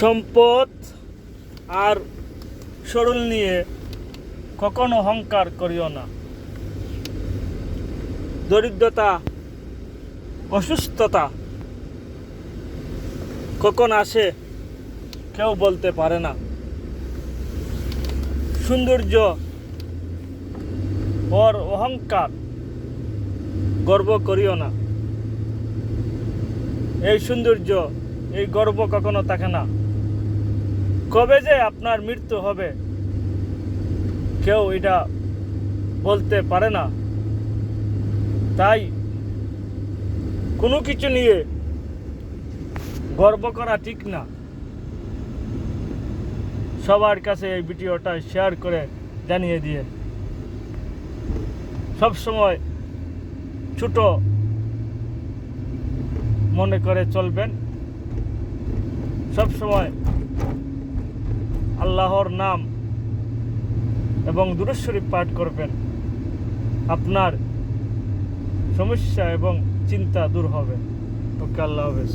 সম্পদ আর সরল নিয়ে কখনো অহংকার করিও না। দরিদ্রতা, অসুস্থতা কখন আসে কেউ বলতে পারে না। সৌন্দর্য ওর অহংকার গর্ব করিও না। এই সৌন্দর্য, এই গর্ব কখনো থাকে না। কবে যে আপনার মৃত্যু হবে, কেউ এটা বলতে পারে না। তাই কোনো কিছু নিয়ে গর্ব করা ঠিক না। সবার কাছে এই ভিডিওটা শেয়ার করে জানিয়ে দিয়ে। সব সময় ছোট মনে করে চলবেন। সব সময় আল্লাহর নাম এবং দুরুশ্বরী পাঠ করবেন, আপনার সমস্যা এবং চিন্তা দূর হবে। ওকে, আল্লাহ হাফেজ।